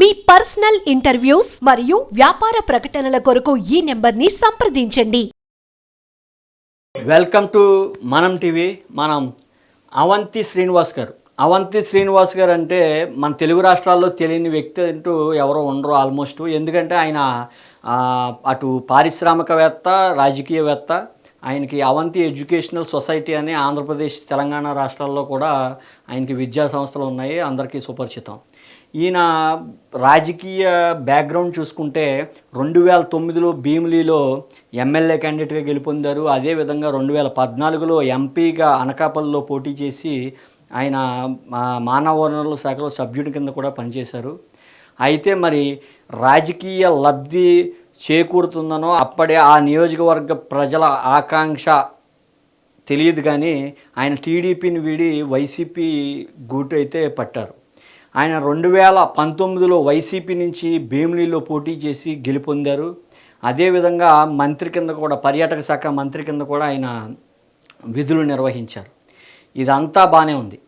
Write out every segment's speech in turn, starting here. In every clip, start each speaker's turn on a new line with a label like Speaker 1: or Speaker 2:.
Speaker 1: మీ personal interviews మరియు వ్యాపార ప్రకటనల కొరకు ఈ నెంబర్ని సంప్రదించండి.
Speaker 2: వెల్కమ్ టు మనం టీవీ. మనం అవంతి శ్రీనివాస్ గారు. అవంతి శ్రీనివాస్ గారు అంటే మన తెలుగు రాష్ట్రాల్లో తెలియని వ్యక్తి అంటూ ఎవరో ఉండరు ఆల్మోస్ట్. ఎందుకంటే ఆయన అటు పారిశ్రామికవేత్త రాజకీయవేత్త. ఆయనకి అవంతి ఎడ్యుకేషనల్ సొసైటీ అని ఆంధ్రప్రదేశ్ తెలంగాణ రాష్ట్రాల్లో కూడా ఆయనకి విద్యా సంస్థలు ఉన్నాయి. అందరికీ సుపరిచితం. ఈయన రాజకీయ బ్యాక్గ్రౌండ్ చూసుకుంటే రెండు వేల తొమ్మిదిలో భీమిలీలో ఎమ్మెల్యే క్యాండిడేట్గా గెలుపొందారు. అదేవిధంగా రెండు వేల పద్నాలుగులో ఎంపీగా అనకాపల్లిలో పోటీ చేసి ఆయన మా మానవ వనరుల శాఖలో సభ్యుడి కింద కూడా పనిచేశారు. అయితే మరి రాజకీయ లబ్ధి చేకూరుతుందనో అప్పుడే ఆ నియోజకవర్గ ప్రజల ఆకాంక్ష తెలియదు కానీ ఆయన టీడీపీని వీడి వైసీపీ గూటు అయితే పట్టారు. ఆయన రెండు వేల పంతొమ్మిదిలో వైసీపీ నుంచి భీమిలీలో పోటీ చేసి గెలుపొందారు. అదేవిధంగా మంత్రి కింద కూడా పర్యాటక శాఖ మంత్రి కింద కూడా ఆయన విధులు నిర్వహించారు. ఇదంతా బాగానే ఉంది.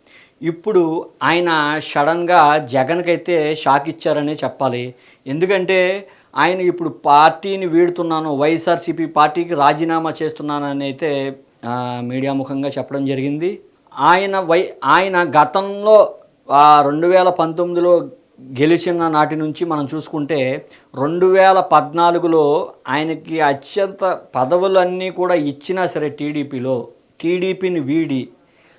Speaker 2: ఇప్పుడు ఆయన సడన్గా జగన్కైతే షాక్ ఇచ్చారనే చెప్పాలి. ఎందుకంటే ఆయన ఇప్పుడు పార్టీని వీడుతున్నాను వైఎస్ఆర్సీపీ పార్టీకి రాజీనామా చేస్తున్నానని అయితే మీడియా ముఖంగా చెప్పడం జరిగింది. ఆయన వై ఆయన గతంలో ఆ, రెండు వేల పంతొమ్మిదిలో గెలిచిన నాటి నుంచి మనం చూసుకుంటే రెండు వేల పద్నాలుగులో ఆయనకి అత్యంత పదవులన్నీ కూడా ఇచ్చినా సరే టీడీపీలో టీడీపీని వీడి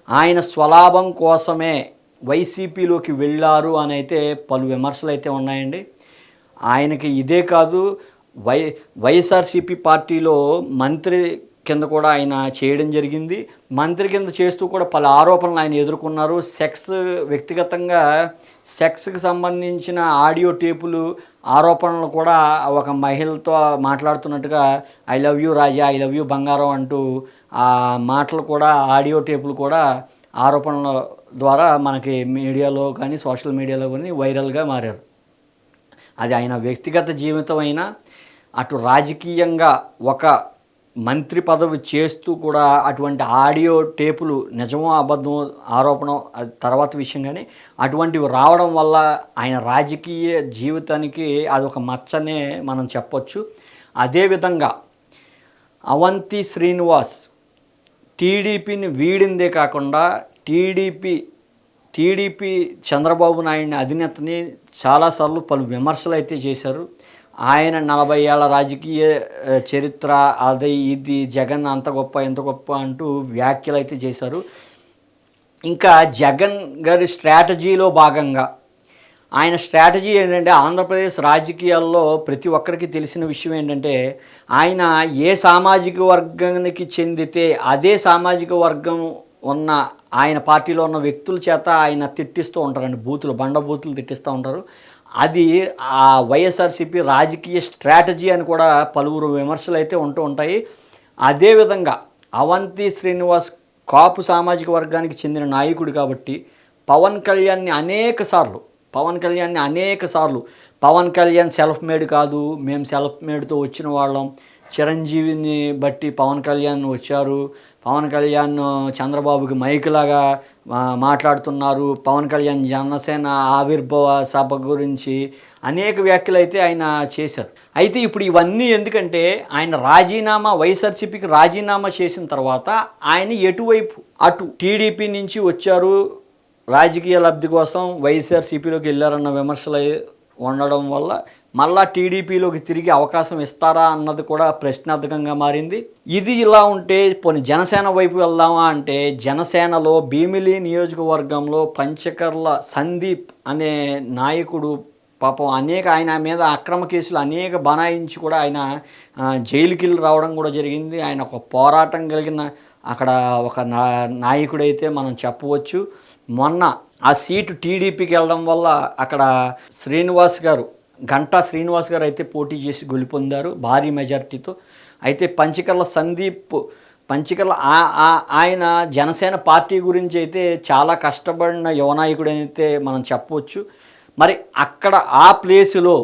Speaker 2: ఆయన స్వలాభం కోసమే వైసీపీలోకి వెళ్ళారు అని అయితే పలు విమర్శలు అయితే ఉన్నాయండి. ఆయనకి ఇదే కాదు వై వైఎస్ఆర్సీపీ పార్టీలో మంత్రి కింద కూడా ఆయన చేయడం జరిగింది. మంత్రి కింద చేస్తూ కూడా పలు ఆరోపణలు ఆయన ఎదుర్కొన్నారు. సెక్స్ వ్యక్తిగతంగా సెక్స్కి సంబంధించిన ఆడియో టేపులు ఆరోపణలు కూడా ఒక మహిళతో మాట్లాడుతున్నట్టుగా I love you Raja I love you బంగారం అంటూ ఆ మాటలు కూడా ఆడియో టేపులు కూడా ఆరోపణల ద్వారా మనకి మీడియాలో కానీ సోషల్ మీడియాలో కానీ వైరల్గా మారారు. అది ఆయన వ్యక్తిగత జీవితం అయినా అటు రాజకీయంగా ఒక మంత్రి పదవి చేస్తూ కూడా అటువంటి ఆడియో టేపులు నిజమో అబద్ధమో ఆరోపణ తర్వాత విషయం కానీ అటువంటివి రావడం వల్ల ఆయన రాజకీయ జీవితానికి అది ఒక మచ్చనే మనం చెప్పొచ్చు. అదేవిధంగా అవంతి శ్రీనివాస్ టీడీపీని వీడిందే కాకుండా టీడీపీ టీడీపీ చంద్రబాబు నాయుడిని అధినేతని చాలాసార్లు పలు విమర్శలు అయితే చేశారు. ఆయన నలభై ఏళ్ళ రాజకీయ చరిత్ర అది ఇది జగన్ అంత గొప్ప ఎంత గొప్ప అంటూ వ్యాఖ్యలు అయితే చేశారు. ఇంకా జగన్ గారి స్ట్రాటజీలో భాగంగా ఆయన స్ట్రాటజీ ఏంటంటే ఆంధ్రప్రదేశ్ రాజకీయాల్లో ప్రతి ఒక్కరికి తెలిసిన విషయం ఏంటంటే ఆయన ఏ సామాజిక వర్గానికి చెందితే అదే సామాజిక వర్గం ఉన్న ఆయన పార్టీలో ఉన్న వ్యక్తుల చేత ఆయన తిట్టిస్తూ ఉంటారండి బూతులు బండ బూతులు తిట్టిస్తూ ఉంటారు. అది ఆ వైఎస్ఆర్సీపీ రాజకీయ స్ట్రాటజీ అని కూడా పలువురు విమర్శలు అయితే ఉంటూ ఉంటాయి. అదేవిధంగా అవంతి శ్రీనివాస్ కాపు సామాజిక వర్గానికి చెందిన నాయకుడు కాబట్టి పవన్ కళ్యాణ్ని అనేక సార్లు పవన్ కళ్యాణ్ని అనేక సార్లు పవన్ కళ్యాణ్ సెల్ఫ్ మేడ్ కాదు మేము సెల్ఫ్ మేడ్తో వచ్చిన వాళ్ళం చిరంజీవిని బట్టి పవన్ కళ్యాణ్ వచ్చారు. పవన్ కళ్యాణ్ చంద్రబాబుకి మైకులాగా మాట్లాడుతున్నారు. పవన్ కళ్యాణ్ జనసేన ఆవిర్భావ సభ గురించి అనేక వ్యాఖ్యలు అయితే ఆయన చేశారు. అయితే ఇప్పుడు ఇవన్నీ ఎందుకంటే ఆయన రాజీనామా వైఎస్ఆర్సీపీకి రాజీనామా చేసిన తర్వాత ఆయన ఎటువైపు అటు టీడీపీ నుంచి వచ్చారు. రాజకీయ లబ్ధి కోసం వైఎస్ఆర్సీపీలోకి వెళ్ళారన్న విమర్శలు ఉండడం వల్ల మళ్ళా టీడీపీలోకి తిరిగి అవకాశం ఇస్తారా అన్నది కూడా ప్రశ్నార్థకంగా మారింది. ఇది ఇలా ఉంటే పోనీ జనసేన వైపు వెళ్దామా అంటే జనసేనలో భీమిలి నియోజకవర్గంలో పంచకర్ల సందీప్ అనే నాయకుడు పాపం అనేక ఆయన మీద అక్రమ కేసులు అనేక బనాయించి కూడా ఆయన ఆ, జైలుకి రావడం కూడా జరిగింది. ఆయన ఒక పోరాటం కలిగిన అక్కడ ఒక నా నాయకుడైతే మనం చెప్పవచ్చు. మొన్న ఆ సీటు టీడీపీకి వెళ్ళడం వల్ల అక్కడ శ్రీనివాస్ గారు గంటా శ్రీనివాస్ గారు అయితే పోటీ చేసి గెలుపొందారు భారీ మెజారిటీతో. అయితే పంచికర్ల సందీప్ పంచికర్ల ఆయన జనసేన పార్టీ గురించి అయితే చాలా కష్టపడిన యువనాయకుడు అయితే మనం చెప్పవచ్చు. మరి అక్కడ ఆ ప్లేసులో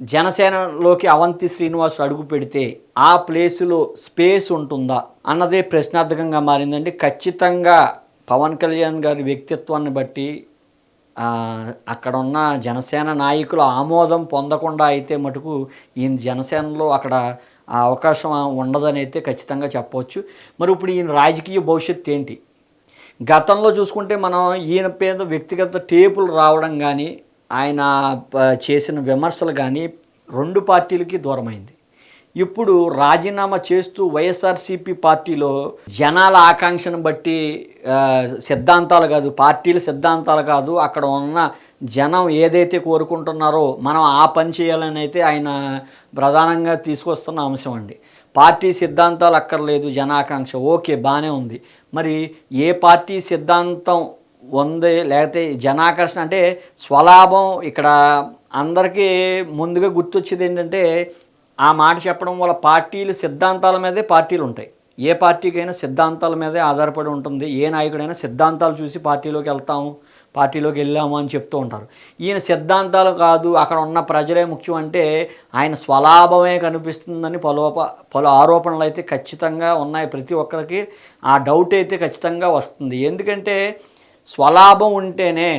Speaker 2: జనసేనలోకి అవంతి శ్రీనివాస్ అడుగు పెడితే ఆ ప్లేసులో స్పేస్ ఉంటుందా అన్నదే ప్రశ్నార్థకంగా మారిందండి. ఖచ్చితంగా పవన్ కళ్యాణ్ గారి వ్యక్తిత్వాన్ని బట్టి అక్కడ ఉన్న జనసేన నాయకుల ఆమోదం పొందకుండా అయితే మటుకు ఈయన జనసేనలో అక్కడ ఆ అవకాశం ఉండదని అయితే ఖచ్చితంగా చెప్పవచ్చు. మరి ఇప్పుడు ఈయన రాజకీయ భవిష్యత్తు ఏంటి? గతంలో చూసుకుంటే మనం ఈయన పేద వ్యక్తిగత టేపులు రావడం కానీ ఆయన చేసిన విమర్శలు కానీ రెండు పార్టీలకి దూరమైంది. ఇప్పుడు రాజీనామా చేస్తూ వైఎస్ఆర్సీపీ పార్టీలో జనాల ఆకాంక్షను బట్టి సిద్ధాంతాలు కాదు పార్టీల సిద్ధాంతాలు కాదు అక్కడ ఉన్న జనం ఏదైతే కోరుకుంటున్నారో మనం ఆ పని చేయాలని అయితే ఆయన ప్రధానంగా తీసుకొస్తున్న అంశం అండి. పార్టీ సిద్ధాంతాలు అక్కర్లేదు జనాకాంక్ష. ఓకే బాగానే ఉంది. మరి ఏ పార్టీ సిద్ధాంతం ఉంది? లేకపోతే జనాకర్షణ అంటే స్వలాభం ఇక్కడ అందరికీ ముందుగా గుర్తొచ్చేది ఏంటంటే ఆ మాట చెప్పడం వల్ల పార్టీలు సిద్ధాంతాల మీదే పార్టీలు ఉంటాయి. ఏ పార్టీకైనా సిద్ధాంతాల మీదే ఆధారపడి ఉంటుంది. ఏ నాయకుడైనా సిద్ధాంతాలు చూసి పార్టీలోకి వెళ్తాము పార్టీలోకి వెళ్ళాము అని చెప్తూ ఉంటారు. ఈయన సిద్ధాంతాలు కాదు అక్కడ ఉన్న ప్రజలే ముఖ్యం అంటే ఆయన స్వలాభమే కనిపిస్తుందని పలోప పలు ఆరోపణలు అయితే ఖచ్చితంగా ఉన్నాయి. ప్రతి ఒక్కరికి ఆ డౌట్ అయితే ఖచ్చితంగా వస్తుంది. ఎందుకంటే స్వలాభం ఉంటేనే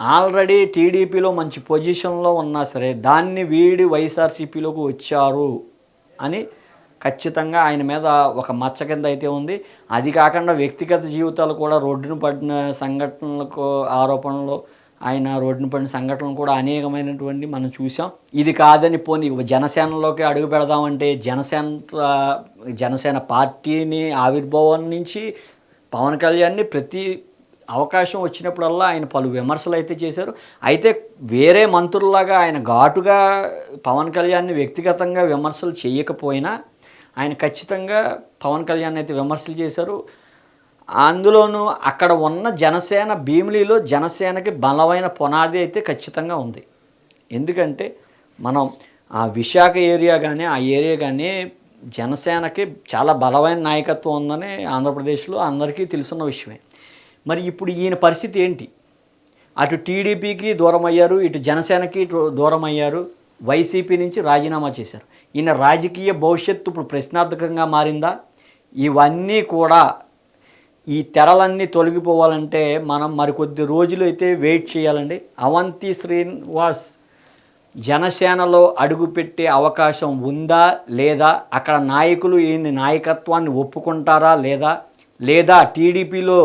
Speaker 2: ఆల్రెడీ టీడీపీలో మంచి పొజిషన్లో ఉన్నా సరే దాన్ని వీడి వైఎస్ఆర్సీపీలోకి వచ్చారు అని ఖచ్చితంగా ఆయన మీద ఒక మచ్చ కింద అయితే ఉంది. అది కాకుండా వ్యక్తిగత జీవితాలు కూడా రోడ్డున పడిన సంఘటనలకు ఆరోపణలు ఆయన రోడ్డున పడిన సంఘటనలు కూడా అనేకమైనటువంటి మనం చూసాం. ఇది కాదని పోనీ జనసేనలోకి అడుగు పెడదామంటే జనసేన జనసేన పార్టీని ఆవిర్భావం నుంచి పవన్ కళ్యాణ్ని ప్రతి అవకాశం వచ్చినప్పుడల్లా ఆయన పలు విమర్శలు అయితే చేశారు. అయితే వేరే మంత్రుల్లాగా ఆయన ఘాటుగా పవన్ కళ్యాణ్ని వ్యక్తిగతంగా విమర్శలు చేయకపోయినా ఆయన ఖచ్చితంగా పవన్ కళ్యాణ్ అయితే విమర్శలు చేశారు. అందులోనూ అక్కడ ఉన్న జనసేన భీమిలిలో జనసేనకి బలమైన పునాది అయితే ఖచ్చితంగా ఉంది. ఎందుకంటే మనం ఆ విశాఖ ఏరియా కానీ ఆ ఏరియా కానీ జనసేనకి చాలా బలమైన నాయకత్వం ఉందని ఆంధ్రప్రదేశ్లో అందరికీ తెలుసున్న విషయమే. మరి ఇప్పుడు ఈయన పరిస్థితి ఏంటి? అటు టీడీపీకి దూరం అయ్యారు ఇటు జనసేనకి దూరం అయ్యారు వైసీపీ నుంచి రాజీనామా చేశారు. ఈయన రాజకీయ భవిష్యత్తు ఇప్పుడు ప్రశ్నార్థకంగా మారిందా? ఇవన్నీ కూడా ఈ తెరలన్నీ తొలగిపోవాలంటే మనం మరికొద్ది రోజులు అయితే వెయిట్ చేయాలండి. అవంతి శ్రీనివాస్ జనసేనలో అడుగుపెట్టే అవకాశం ఉందా లేదా? అక్కడ నాయకులు ఈయన నాయకత్వాన్ని ఒప్పుకుంటారా లేదా? లేదా టీడీపీలో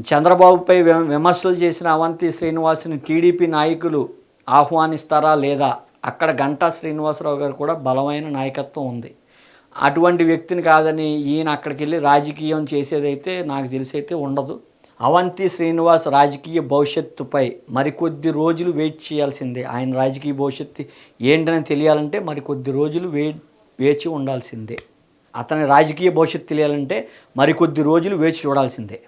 Speaker 2: చంద్రబాబుపై వి- విమర్శలు చేసిన అవంతి శ్రీనివాస్ని టీడీపీ నాయకులు ఆహ్వానిస్తారా లేదా? అక్కడ గంటా శ్రీనివాసరావు గారు కూడా బలమైన నాయకత్వం ఉంది. అటువంటి వ్యక్తిని కాదని ఈయన అక్కడికి వెళ్ళి రాజకీయం చేసేదైతే నాకు తెలిసి అయితే ఉండదు. అవంతి శ్రీనివాస్ రాజకీయ భవిష్యత్తుపై మరికొద్ది రోజులు వెయిట్ చేయాల్సిందే. ఆయన రాజకీయ భవిష్యత్తు ఏంటని తెలియాలంటే మరికొద్ది రోజులు వే వేచి ఉండాల్సిందే. అతని రాజకీయ భవిష్యత్తు తెలియాలంటే మరికొద్ది రోజులు వేచి చూడాల్సిందే.